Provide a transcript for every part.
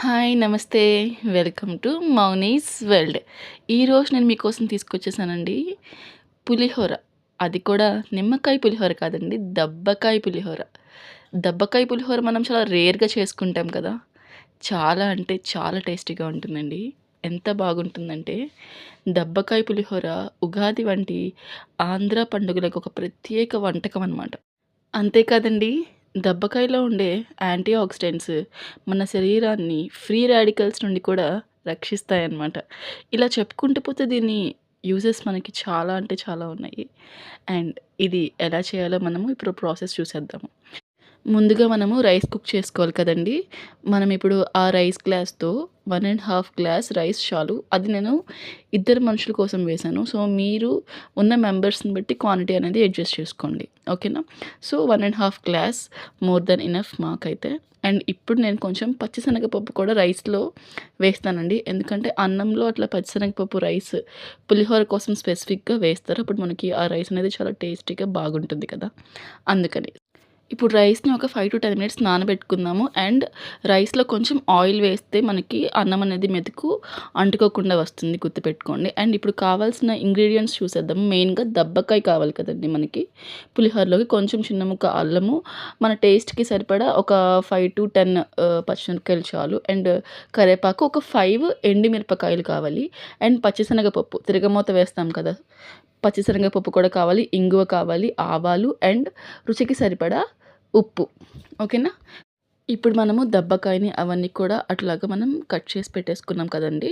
Hi నమస్తే. Welcome to Mouni's world. ఈరోజు నేను మీకోసం తీసుకొచ్చేసానండి పులిహోర. అది కూడా నిమ్మకాయ పులిహోర కాదండి దబ్బకాయ పులిహోర. దబ్బకాయ పులిహోర మనం చాలా రేర్గా చేసుకుంటాం కదా. చాలా అంటే చాలా టేస్టీగా ఉంటుందండి. ఎంత బాగుంటుందంటే దబ్బకాయ పులిహోర ఉగాది వంటి ఆంధ్ర పండుగలకు ఒక ప్రత్యేక వంటకం అనమాట అంతేకాదండి దబ్బకాయలో ఉండే యాంటీ ఆక్సిడెంట్స్ మన శరీరాన్ని ఫ్రీ రాడికల్స్ నుండి కూడా రక్షిస్తాయన్నమాట. ఇలా చెప్పుకుంటూ పోతే దీన్ని యూజెస్ మనకి చాలా అంటే చాలా ఉన్నాయి. అండ్ ఇది ఎలా చేయాలో మనము ఇప్పుడు ప్రాసెస్ చూసేద్దాము. ముందుగా మనము రైస్ కుక్ చేసుకోవాలి కదండి. మనం ఇప్పుడు ఆ రైస్ గ్లాస్తో one and half glass rice చాలు అది నేను ఇద్దరు మనుషుల కోసం వేశాను. సో మీరు ఉన్న మెంబర్స్ని బట్టి క్వాంటిటీ అనేది అడ్జస్ట్ చేసుకోండి. ఓకేనా? So one and half glass more then enough మాకైతే. అండ్ ఇప్పుడు నేను కొంచెం పచ్చిశనగపప్పు కూడా రైస్లో వేస్తానండి. ఎందుకంటే అన్నంలో అట్లా పచ్చిశనగపప్పు రైస్ పులిహోర కోసం స్పెసిఫిక్గా వేస్తారు. అప్పుడు మనకి ఆ రైస్ అనేది చాలా టేస్టీగా బాగుంటుంది కదా. అందుకని ఇప్పుడు రైస్ని ఒక ఫైవ్ టు టెన్ మినిట్స్ నానబెట్టుకుందాము. అండ్ రైస్లో కొంచెం ఆయిల్ వేస్తే మనకి అన్నం అనేది మెతుకు అంటుకోకుండా వస్తుంది గుర్తుపెట్టుకోండి. అండ్ ఇప్పుడు కావాల్సిన ఇంగ్రీడియంట్స్ చూసేద్దాము. మెయిన్గా దబ్బకాయ కావాలి కదండి మనకి. పులిహోరలోకి కొంచెం చిన్న ముక్క అల్లము. మన టేస్ట్కి సరిపడా ఒక ఫైవ్ టు టెన్ పచ్చిమిరపకాయలు చాలు. అండ్ కరేపాకు ఒక ఫైవ్ ఎండిమిరపకాయలు కావాలి. అండ్ పచ్చిశనగపప్పు తిరగమూత వేస్తాం కదా. పచ్చిశనగపప్పు కూడా కావాలి ఇంగువ కావాలి ఆవాలు అండ్ రుచికి సరిపడా ఉప్పు. ఓకేనా? ఇప్పుడు మనము దబ్బకాయని అవన్నీ కూడా అట్లాగా మనం కట్ చేసి పెట్టేసుకున్నాం కదండి.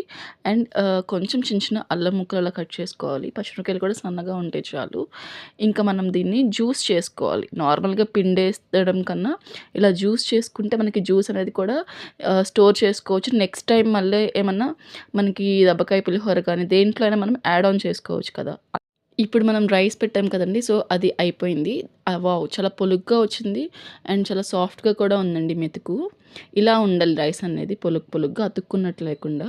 అండ్ కొంచెం చిన్న చిన్న అల్లం ముక్కలు అలా కట్ చేసుకోవాలి. పచ్చిమిరకాయలు కూడా సన్నగా ఉంటే చాలు. ఇంకా మనం దీన్ని జ్యూస్ చేసుకోవాలి. నార్మల్గా పిండేస్తడం కన్నా ఇలా జ్యూస్ చేసుకుంటే మనకి జ్యూస్ అనేది కూడా స్టోర్ చేసుకోవచ్చు. నెక్స్ట్ టైం మళ్ళీ ఏమన్నా మనకి దబ్బకాయ పులిహోర కానీ దేంట్లో అయినా మనం యాడ్ ఆన్ చేసుకోవచ్చు కదా. ఇప్పుడు మనం రైస్ పెట్టాం కదండి సో అది అయిపోయింది. వావ్ చాలా పొలుగ్గా వచ్చింది అండ్ చాలా సాఫ్ట్గా కూడా ఉందండి మెతుకు. ఇలా ఉండాలి రైస్ అనేది పొలుగు పొలుగ్గా అతుక్కున్నట్టు లేకుండా.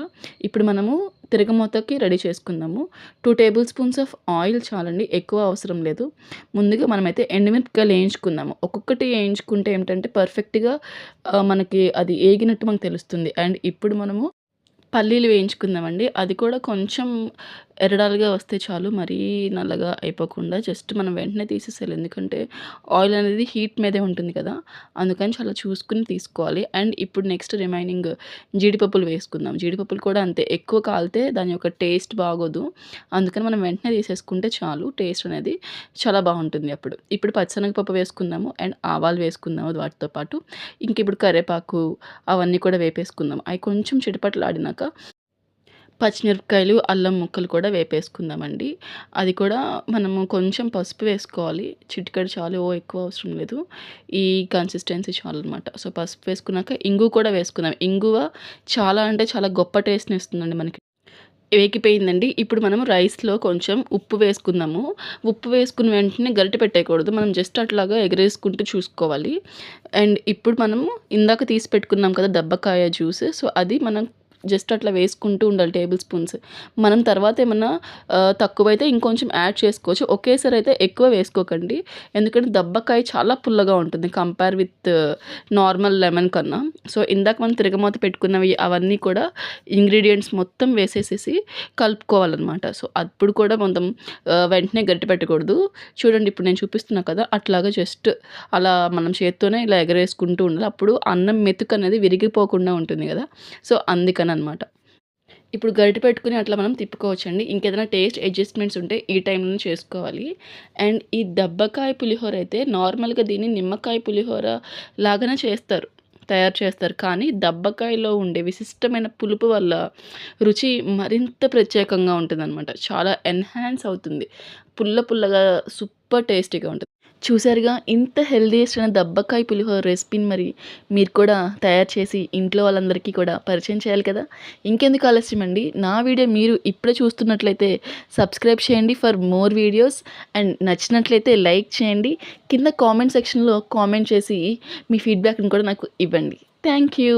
ఇప్పుడు మనము తిరగమూతకి రెడీ చేసుకుందాము. Two tablespoons of oil చాలండి ఎక్కువ అవసరం లేదు. ముందుగా మనమైతే ఎండుమిరపకాయలు వేయించుకుందాము. ఒక్కొక్కటి వేయించుకుంటే ఏంటంటే పర్ఫెక్ట్గా మనకి అది ఏగినట్టు మనకు తెలుస్తుంది. అండ్ ఇప్పుడు మనము పల్లీలు వేయించుకుందామండి. అది కూడా కొంచెం ఎర్రడాలుగా వస్తే చాలు మరీ నల్లగా అయిపోకుండా జస్ట్ మనం వెంటనే తీసేసేయాలి. ఎందుకంటే ఆయిల్ అనేది హీట్ మీదే ఉంటుంది కదా అందుకని చాలా చూసుకుని తీసుకోవాలి. అండ్ ఇప్పుడు నెక్స్ట్ రిమైనింగ్ జీడిపప్పులు వేసుకుందాం. జీడిపప్పులు కూడా అంతే ఎక్కువ కాలితే దాని యొక్క టేస్ట్ బాగోదు. అందుకని మనం వెంటనే తీసేసుకుంటే చాలు టేస్ట్ అనేది చాలా బాగుంటుంది అప్పుడు. ఇప్పుడు పచ్చనగపప్పు వేసుకుందాము అండ్ ఆవాలు వేసుకుందాము వాటితో పాటు. ఇంక ఇప్పుడు కరివేపాకు అవన్నీ కూడా వేపేసుకుందాం. అవి కొంచెం చిటపట్లు ఆడినాక పచ్చిమిరపకాయలు అల్లం ముక్కలు కూడా వేపేసుకుందామండి. అది కూడా మనము కొంచెం పసుపు వేసుకోవాలి. చిటికడు చాలు ఓ ఎక్కువ అవసరం లేదు. ఈ కన్సిస్టెన్సీ చాలు అనమాట సో పసుపు వేసుకున్నాక ఇంగు కూడా వేసుకుందాం. ఇంగువ చాలా అంటే చాలా గొప్ప టేస్ట్ని ఇస్తుందండి మనకి. వేగిపోయిందండి. ఇప్పుడు మనం రైస్లో కొంచెం ఉప్పు వేసుకుందాము. ఉప్పు వేసుకున్న వెంటనే గరిటె పెట్టేయకూడదు. మనం జస్ట్ అట్లాగా ఎగరేసుకుంటూ చూసుకోవాలి. అండ్ ఇప్పుడు మనము ఇందాక తీసి పెట్టుకున్నాం కదా దెబ్బకాయ జ్యూస్. సో అది మనం జస్ట్ అట్లా వేసుకుంటూ ఉండాలి టేబుల్ స్పూన్స్. మనం తర్వాత ఏమన్నా తక్కువైతే ఇంకొంచెం యాడ్ చేసుకోవచ్చు. ఒకేసారి అయితే ఎక్కువ వేసుకోకండి. ఎందుకంటే దబ్బకాయ చాలా పుల్లగా ఉంటుంది. కంపేర్ విత్ నార్మల్ లెమన్ కన్నా. సో ఇందాక మనం తిరగమూత పెట్టుకున్నవి అవన్నీ కూడా ఇంగ్రీడియంట్స్ మొత్తం వేసేసేసి కలుపుకోవాలన్నమాట. సో అప్పుడు కూడా మొత్తం వెంటనే గట్టి పెట్టకూడదు. చూడండి ఇప్పుడు నేను చూపిస్తున్నా కదా అట్లాగా జస్ట్ అలా మనం చేత్తోనే ఇలా ఎగరేసుకుంటూ ఉండాలి. అప్పుడు అన్నం మెతుకు అనేది విరిగిపోకుండా ఉంటుంది కదా. సో అందుకని అనమాట ఇప్పుడు గరిటె పెట్టుకుని అట్లా మనం తిప్పుకోవచ్చండి. ఇంకేదైనా టేస్ట్ అడ్జస్ట్మెంట్స్ ఉంటే ఈ టైంలో చేసుకోవాలి. అండ్ ఈ దబ్బకాయ పులిహోర అయితే నార్మల్గా దీన్ని నిమ్మకాయ పులిహోర లాగానే చేస్తారు. తయారు చేస్తారు. కానీ దబ్బకాయలో ఉండే విశిష్టమైన పులుపు వల్ల రుచి మరింత ప్రత్యేకంగా ఉంటుందన్నమాట. చాలా ఎన్హాన్స్ అవుతుంది. పుల్ల పుల్లగా సూపర్ టేస్టీగా ఉంటుంది. చూసారుగా ఇంత హెల్దీయెస్ట్ అయిన దబ్బకాయ పులిహోర రెసిపీని మరి మీరు కూడా తయారు చేసి ఇంట్లో వాళ్ళందరికీ కూడా పరిచయం చేయాలి కదా? ఇంకెందుకు ఆలస్యం అండి? నా వీడియో మీరు ఇప్పుడే చూస్తున్నట్లయితే సబ్స్క్రైబ్ చేయండి ఫర్ మోర్ వీడియోస్ అండ్ నచ్చినట్లయితే లైక్ చేయండి. కింద కామెంట్ సెక్షన్లో కామెంట్ చేసి మీ ఫీడ్బ్యాక్ని కూడా నాకు ఇవ్వండి. Thank you.